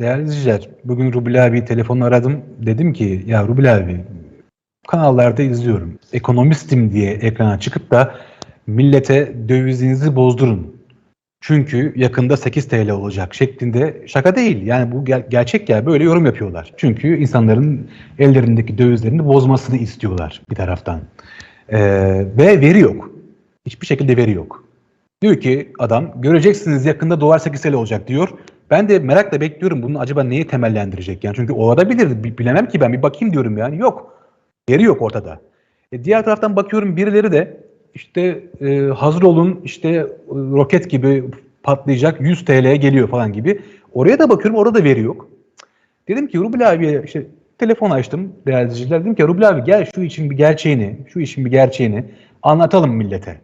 değerli izleyiciler, bugün Rubil abi telefonla aradım. Dedim ki ya Rubil abi kanallarda izliyorum. Ekonomistim diye ekrana çıkıp da millete dövizinizi bozdurun. Çünkü yakında 8 TL olacak şeklinde şaka değil. Yani bu ger- gerçek ya böyle yorum yapıyorlar. Çünkü insanların ellerindeki dövizlerini bozmasını istiyorlar bir taraftan. Ee, ve veri yok. Hiçbir şekilde veri yok. Diyor ki adam göreceksiniz yakında dolar 8 TL olacak diyor. Ben de merakla bekliyorum bunu acaba neyi temellendirecek yani çünkü olabilir bi- bilemem ki ben bir bakayım diyorum yani yok. Veri yok ortada. E, diğer taraftan bakıyorum birileri de işte e, hazır olun işte e, roket gibi patlayacak 100 TL'ye geliyor falan gibi. Oraya da bakıyorum orada da veri yok. Dedim ki Rubil abiye işte telefon açtım değerli izleyiciler. Dedim ki Rubil abi gel şu işin bir gerçeğini, şu işin bir gerçeğini anlatalım millete.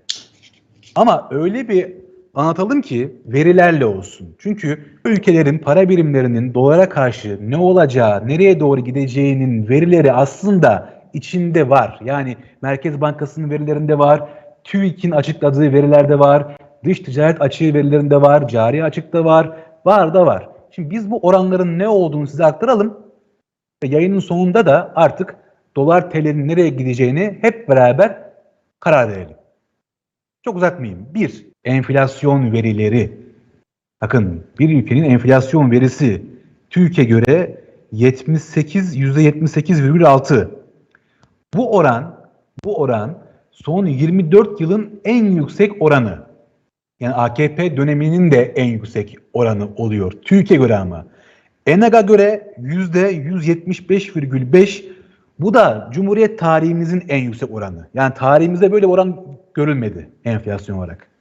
Ama öyle bir anlatalım ki verilerle olsun. Çünkü ülkelerin para birimlerinin dolara karşı ne olacağı, nereye doğru gideceğinin verileri aslında içinde var. Yani Merkez Bankası'nın verilerinde var, TÜİK'in açıkladığı verilerde var, dış ticaret açığı verilerinde var, cari açıkta var, var da var. Şimdi biz bu oranların ne olduğunu size aktaralım. Yayının sonunda da artık dolar TL'nin nereye gideceğini hep beraber karar verelim. Çok uzatmayayım. Bir, enflasyon verileri. Bakın bir ülkenin enflasyon verisi TÜİK'e göre 78 %78,6. Bu oran bu oran son 24 yılın en yüksek oranı. Yani AKP döneminin de en yüksek oranı oluyor. TÜİK'e göre ama. ENAG'a göre %175,5 bu da Cumhuriyet tarihimizin en yüksek oranı. Yani tarihimizde böyle oran görülmedi enflasyon olarak.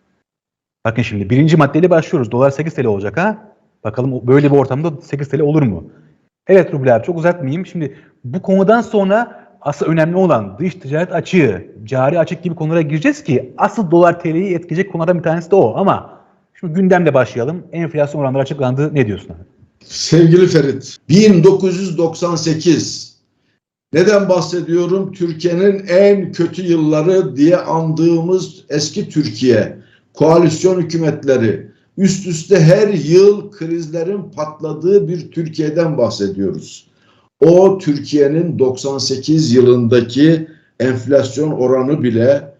Bakın şimdi birinci maddeyle başlıyoruz. Dolar 8 TL olacak ha. Bakalım böyle bir ortamda 8 TL olur mu? Evet Rubil çok uzatmayayım. Şimdi bu konudan sonra asıl önemli olan dış ticaret açığı, cari açık gibi konulara gireceğiz ki asıl dolar TL'yi etkileyecek konulardan bir tanesi de o. Ama şimdi gündemle başlayalım. Enflasyon oranları açıklandı. Ne diyorsun abi? Sevgili Ferit, 1998 neden bahsediyorum? Türkiye'nin en kötü yılları diye andığımız eski Türkiye, koalisyon hükümetleri, üst üste her yıl krizlerin patladığı bir Türkiye'den bahsediyoruz. O Türkiye'nin 98 yılındaki enflasyon oranı bile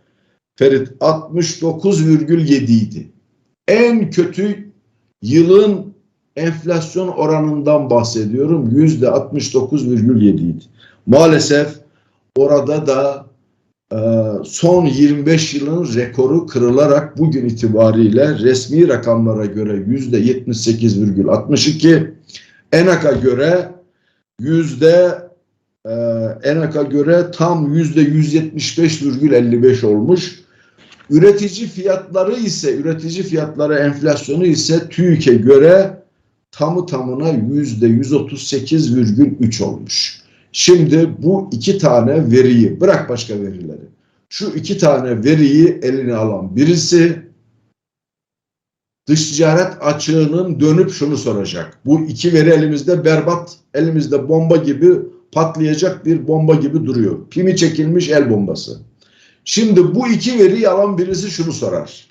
Ferit 69,7 idi. En kötü yılın enflasyon oranından bahsediyorum. Yüzde 69,7 idi. Maalesef orada da son 25 yılın rekoru kırılarak bugün itibariyle resmi rakamlara göre yüzde 78,62 ENAK'a göre yüzde e, ENAK'a göre tam yüzde 175,55 olmuş. Üretici fiyatları ise üretici fiyatları enflasyonu ise TÜİK'e göre tamı tamına yüzde 138,3 olmuş. Şimdi bu iki tane veriyi bırak başka verileri. Şu iki tane veriyi eline alan birisi dış ticaret açığının dönüp şunu soracak. Bu iki veri elimizde berbat, elimizde bomba gibi patlayacak bir bomba gibi duruyor. Pimi çekilmiş el bombası. Şimdi bu iki veriyi alan birisi şunu sorar.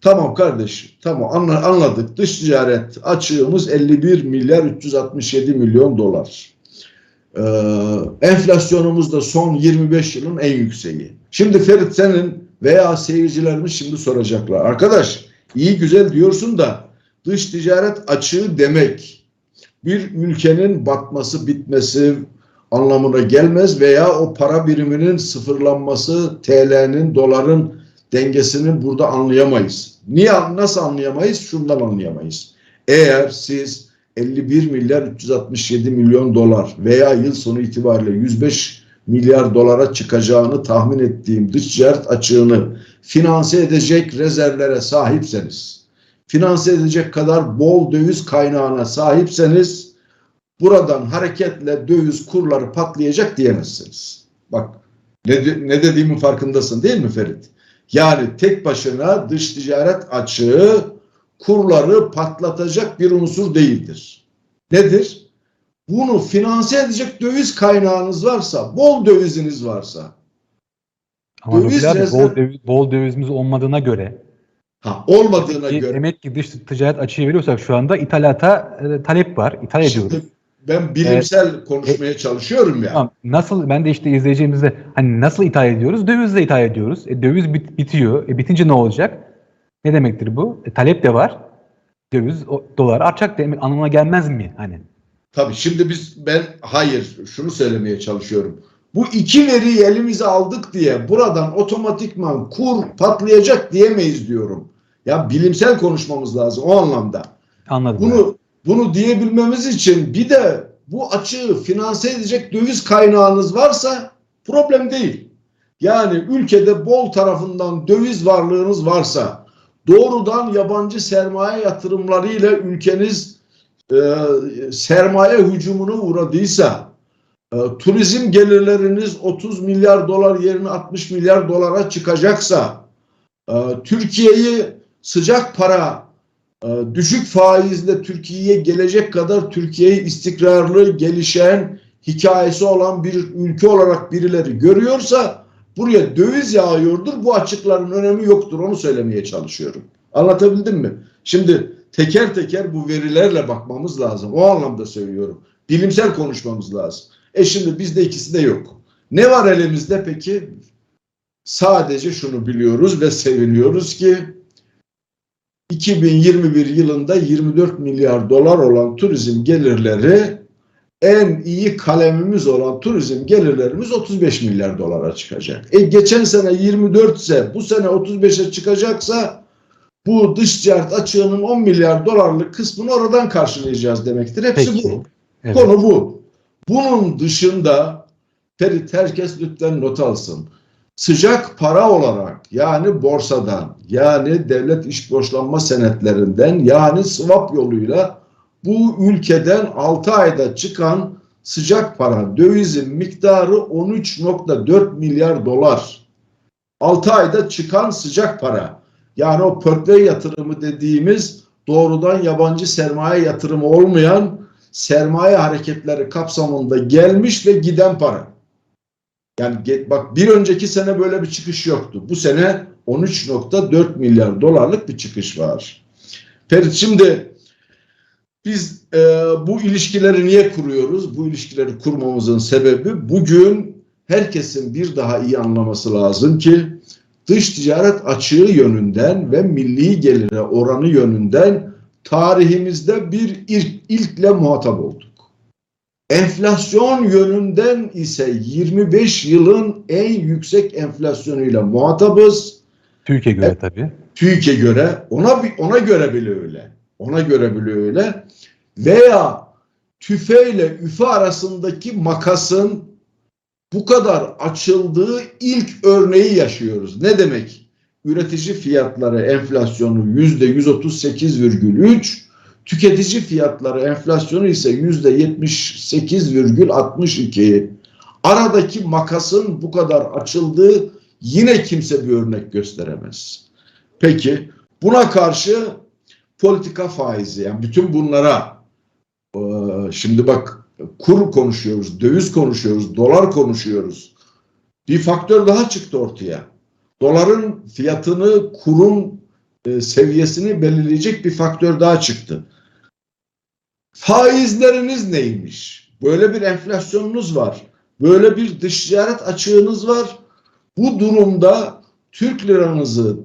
Tamam kardeş, tamam anla- anladık. Dış ticaret açığımız 51 milyar 367 milyon dolar. Ee, enflasyonumuz da son 25 yılın en yükseği. Şimdi Ferit senin veya seyircilerimiz şimdi soracaklar. Arkadaş iyi güzel diyorsun da dış ticaret açığı demek bir ülkenin batması, bitmesi anlamına gelmez veya o para biriminin sıfırlanması, TL'nin, doların dengesini burada anlayamayız. Niye nasıl anlayamayız? Şundan anlayamayız. Eğer siz 51 milyar 367 milyon dolar veya yıl sonu itibariyle 105 milyar dolara çıkacağını tahmin ettiğim dış ticaret açığını finanse edecek rezervlere sahipseniz, finanse edecek kadar bol döviz kaynağına sahipseniz buradan hareketle döviz kurları patlayacak diyemezsiniz. Bak ne, ne dediğimin farkındasın değil mi Ferit? Yani tek başına dış ticaret açığı kurları patlatacak bir unsur değildir. Nedir? Bunu finanse edecek döviz kaynağınız varsa, bol döviziniz varsa, Ama Döviz abi rezerv- bol, döviz, bol dövizimiz olmadığına göre Ha olmadığına Ki göre Demek ki dış ticaret açığı veriyorsak şu anda ithalata e, talep var. İthal ediyoruz. Şimdi ben bilimsel konuşmaya çalışıyorum ya. Tamam. Nasıl ben de işte izleyeceğimizde hani nasıl ithal ediyoruz? Dövizle ithal ediyoruz. E, döviz bit- bitiyor. E, bitince ne olacak? Ne demektir bu? E, talep de var. Döviz o, dolar artacak demek anlamına gelmez mi? Hani Tabii şimdi biz ben hayır şunu söylemeye çalışıyorum. Bu iki veriyi elimize aldık diye buradan otomatikman kur patlayacak diyemeyiz diyorum. Ya bilimsel konuşmamız lazım o anlamda. anladım. Bunu bunu diyebilmemiz için bir de bu açığı finanse edecek döviz kaynağınız varsa problem değil. Yani ülkede bol tarafından döviz varlığınız varsa doğrudan yabancı sermaye yatırımlarıyla ülkeniz e, sermaye hücumuna uğradıysa e, turizm gelirleriniz 30 milyar dolar yerine 60 milyar dolara çıkacaksa e, Türkiye'yi sıcak para e, düşük faizle Türkiye'ye gelecek kadar Türkiye'yi istikrarlı, gelişen, hikayesi olan bir ülke olarak birileri görüyorsa buraya döviz yağıyordur. Bu açıkların önemi yoktur. Onu söylemeye çalışıyorum. Anlatabildim mi? Şimdi teker teker bu verilerle bakmamız lazım. O anlamda söylüyorum. Bilimsel konuşmamız lazım. E şimdi bizde ikisi de yok. Ne var elimizde peki? Sadece şunu biliyoruz ve seviniyoruz ki 2021 yılında 24 milyar dolar olan turizm gelirleri en iyi kalemimiz olan turizm gelirlerimiz 35 milyar dolara çıkacak. E geçen sene 24 ise bu sene 35'e çıkacaksa bu dış ticaret açığının 10 milyar dolarlık kısmını oradan karşılayacağız demektir. Hepsi Peki. bu. Evet. Konu bu. Bunun dışında Ferit herkes lütfen not alsın. Sıcak para olarak yani borsadan yani devlet iş borçlanma senetlerinden yani swap yoluyla bu ülkeden 6 ayda çıkan sıcak para dövizin miktarı 13.4 milyar dolar. 6 ayda çıkan sıcak para. Yani o portföy yatırımı dediğimiz doğrudan yabancı sermaye yatırımı olmayan sermaye hareketleri kapsamında gelmiş ve giden para. Yani bak bir önceki sene böyle bir çıkış yoktu. Bu sene 13.4 milyar dolarlık bir çıkış var. Ferit şimdi biz e, bu ilişkileri niye kuruyoruz? Bu ilişkileri kurmamızın sebebi bugün herkesin bir daha iyi anlaması lazım ki dış ticaret açığı yönünden ve milli gelire oranı yönünden tarihimizde bir ilk, ilkle muhatap olduk. Enflasyon yönünden ise 25 yılın en yüksek enflasyonuyla muhatabız. Türkiye göre tabii. TÜİK'e göre ona ona göre bile öyle. Ona göre bile öyle. Veya tüfeyle üfe arasındaki makasın bu kadar açıldığı ilk örneği yaşıyoruz. Ne demek? Üretici fiyatları enflasyonu yüzde 138,3, tüketici fiyatları enflasyonu ise yüzde 78,62. Aradaki makasın bu kadar açıldığı yine kimse bir örnek gösteremez. Peki buna karşı politika faizi yani bütün bunlara e, şimdi bak kur konuşuyoruz, döviz konuşuyoruz, dolar konuşuyoruz. Bir faktör daha çıktı ortaya. Doların fiyatını, kurun e, seviyesini belirleyecek bir faktör daha çıktı. Faizleriniz neymiş? Böyle bir enflasyonunuz var. Böyle bir dış ticaret açığınız var. Bu durumda Türk liranızı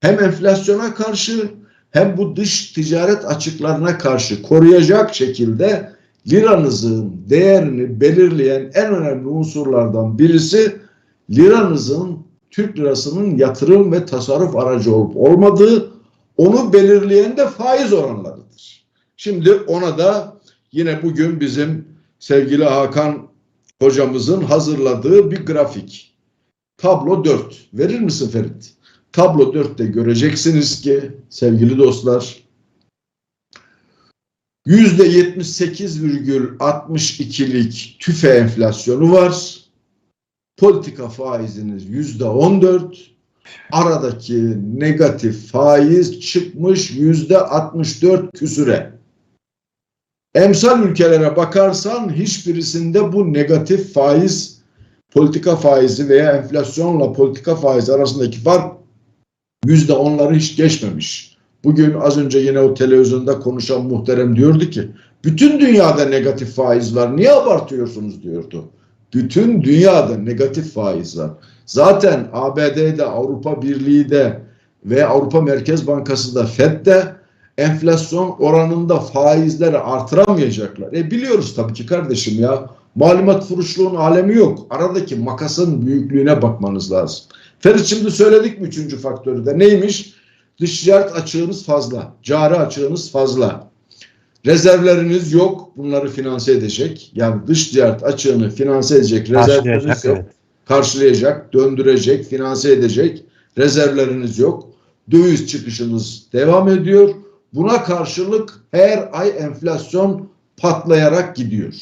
hem enflasyona karşı hem bu dış ticaret açıklarına karşı koruyacak şekilde liranızın değerini belirleyen en önemli unsurlardan birisi liranızın Türk lirasının yatırım ve tasarruf aracı olup olmadığı onu belirleyen de faiz oranlarıdır. Şimdi ona da yine bugün bizim sevgili Hakan hocamızın hazırladığı bir grafik. Tablo 4. Verir misin Ferit? Tablo 4'te göreceksiniz ki sevgili dostlar %78,62'lik tüfe enflasyonu var. Politika faiziniz %14. Aradaki negatif faiz çıkmış %64 küsüre. Emsal ülkelere bakarsan hiçbirisinde bu negatif faiz politika faizi veya enflasyonla politika faizi arasındaki fark Yüzde onları hiç geçmemiş. Bugün az önce yine o televizyonda konuşan muhterem diyordu ki bütün dünyada negatif faiz var. Niye abartıyorsunuz diyordu. Bütün dünyada negatif faiz var. Zaten ABD'de, Avrupa Birliği'de ve Avrupa Merkez Bankası da FED'de enflasyon oranında faizleri artıramayacaklar. E biliyoruz tabii ki kardeşim ya. Malumat furuşluğun alemi yok. Aradaki makasın büyüklüğüne bakmanız lazım. Ferit şimdi söyledik mi üçüncü faktörü de neymiş? Dış ticaret açığınız fazla. Cari açığınız fazla. Rezervleriniz yok. Bunları finanse edecek. Yani dış ticaret açığını finanse edecek rezervleriniz yok. evet. Karşılayacak, döndürecek, finanse edecek rezervleriniz yok. Döviz çıkışınız devam ediyor. Buna karşılık her ay enflasyon patlayarak gidiyor.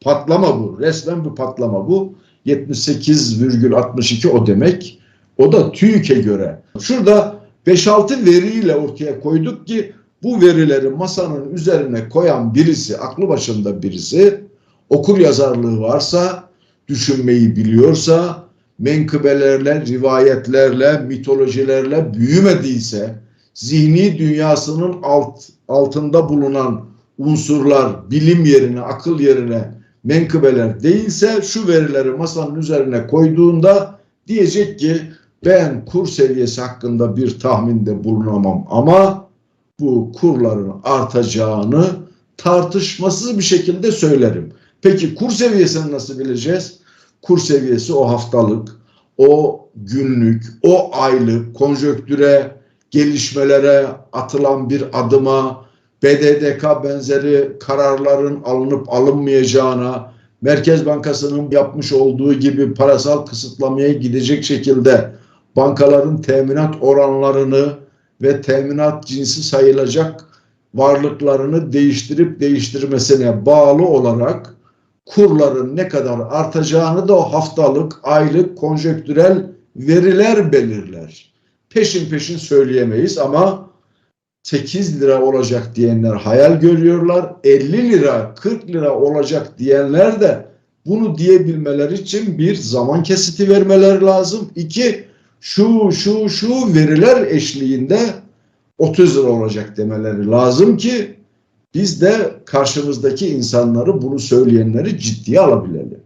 Patlama bu. Resmen bir patlama bu. 78,62 o demek. O da TÜİK'e göre. Şurada 5-6 veriyle ortaya koyduk ki bu verileri masanın üzerine koyan birisi, aklı başında birisi, okur yazarlığı varsa, düşünmeyi biliyorsa, menkıbelerle, rivayetlerle, mitolojilerle büyümediyse, zihni dünyasının alt, altında bulunan unsurlar bilim yerine, akıl yerine menkıbeler değilse şu verileri masanın üzerine koyduğunda diyecek ki ben kur seviyesi hakkında bir tahminde bulunamam ama bu kurların artacağını tartışmasız bir şekilde söylerim. Peki kur seviyesini nasıl bileceğiz? Kur seviyesi o haftalık, o günlük, o aylık konjöktüre, gelişmelere atılan bir adıma, BDDK benzeri kararların alınıp alınmayacağına, Merkez Bankası'nın yapmış olduğu gibi parasal kısıtlamaya gidecek şekilde bankaların teminat oranlarını ve teminat cinsi sayılacak varlıklarını değiştirip değiştirmesine bağlı olarak kurların ne kadar artacağını da o haftalık, aylık, konjektürel veriler belirler. Peşin peşin söyleyemeyiz ama 8 lira olacak diyenler hayal görüyorlar. 50 lira, 40 lira olacak diyenler de bunu diyebilmeler için bir zaman kesiti vermeleri lazım. İki, şu şu şu veriler eşliğinde 30 lira olacak demeleri lazım ki biz de karşımızdaki insanları bunu söyleyenleri ciddiye alabilelim.